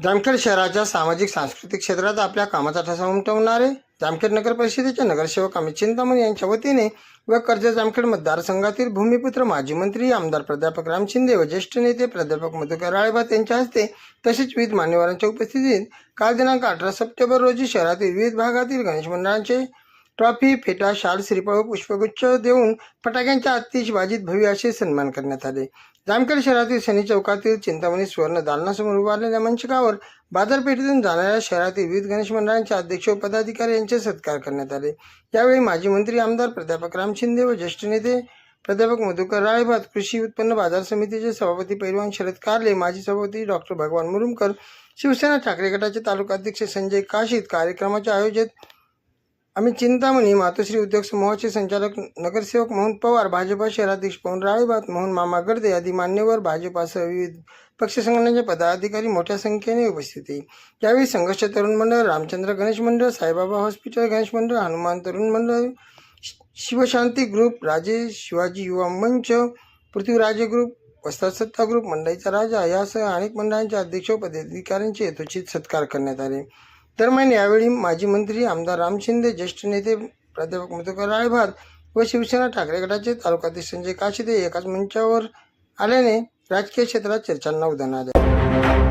जामखेड शहराच्या सामाजिक सांस्कृतिक क्षेत्रात आपल्या कामाचा ठसा उमटवणारे जामखेड नगर परिषदेचे नगरसेवक अमित चिंतामणी यांच्या वतीने व कर्ज जामखेड मतदारसंघातील भूमिपुत्र माजी मंत्री आमदार प्राध्यापक राम शिंदे व ज्येष्ठ नेते प्राध्यापक मधुकर राळेभात यांच्या हस्ते तसेच विविध मान्यवरांच्या उपस्थितीत काल दिनांक अठरा सप्टेंबर रोजी शहरातील विविध भागातील गणेश मंडळांचे ट्रॉफी फेटा शाल श्रीफळ पुष्पगुच्छ देऊन फटाक्यांच्या आतिषबाजीत भव्य असे सन्मान करण्यात आले. जामखेड शहरातील शनी चौकातील चिंतामणी सुवर्ण दालनासमोर उभारलेल्या मंचकावर बाजारपेठेतून जाणाऱ्या शहरातील विविध गणेश मंडळांचे अध्यक्ष व पदाधिकारी यांचे सत्कार करण्यात आले. यावेळी माजी मंत्री आमदार प्राध्यापक राम शिंदे व ज्येष्ठ नेते प्राध्यापक मधुकर राळेभात कृषी उत्पन्न बाजार समितीचे सभापती पैलवान शरद कारले माजी सभापती डॉक्टर भगवान मुरुमकर शिवसेना ठाकरे गटाचे तालुका अध्यक्ष संजय काशीत कार्यक्रमाचे आयोजित आम्ही चिंतामणी मातोश्री उद्योग समूहाचे संचालक नगरसेवक मोहन पवार भाजपा शहराध्यक्ष पवन राळेबात मोहन मामा गर्दे आदी मान्यवर भाजपासह विविध पक्ष संघटनांचे पदाधिकारी मोठ्या संख्येने उपस्थित होते. यावेळी संघर्ष तरुण मंडळ रामचंद्र गणेश मंडळ साईबाबा हॉस्पिटल गणेश मंडळ हनुमान तरुण मंडळ शि- शिवशांती ग्रुप राजे शिवाजी युवा मंच पृथ्वीराजे ग्रुप वस्तात सत्ता ग्रुप मंडईचा राजा यासह अनेक मंडळांच्या अध्यक्ष पदाधिकाऱ्यांचे यथोचित सत्कार करण्यात आले. दरम्यान यावेळी माजी मंत्री आमदार राम शिंदे ज्येष्ठ नेते प्राध्यापक मधुकर राळभात व शिवसेना ठाकरे गटाचे तालुकाध्यक्ष संजय काशिदे एकाच मंचावर आल्याने राजकीय क्षेत्रात चर्चांना उधाण आले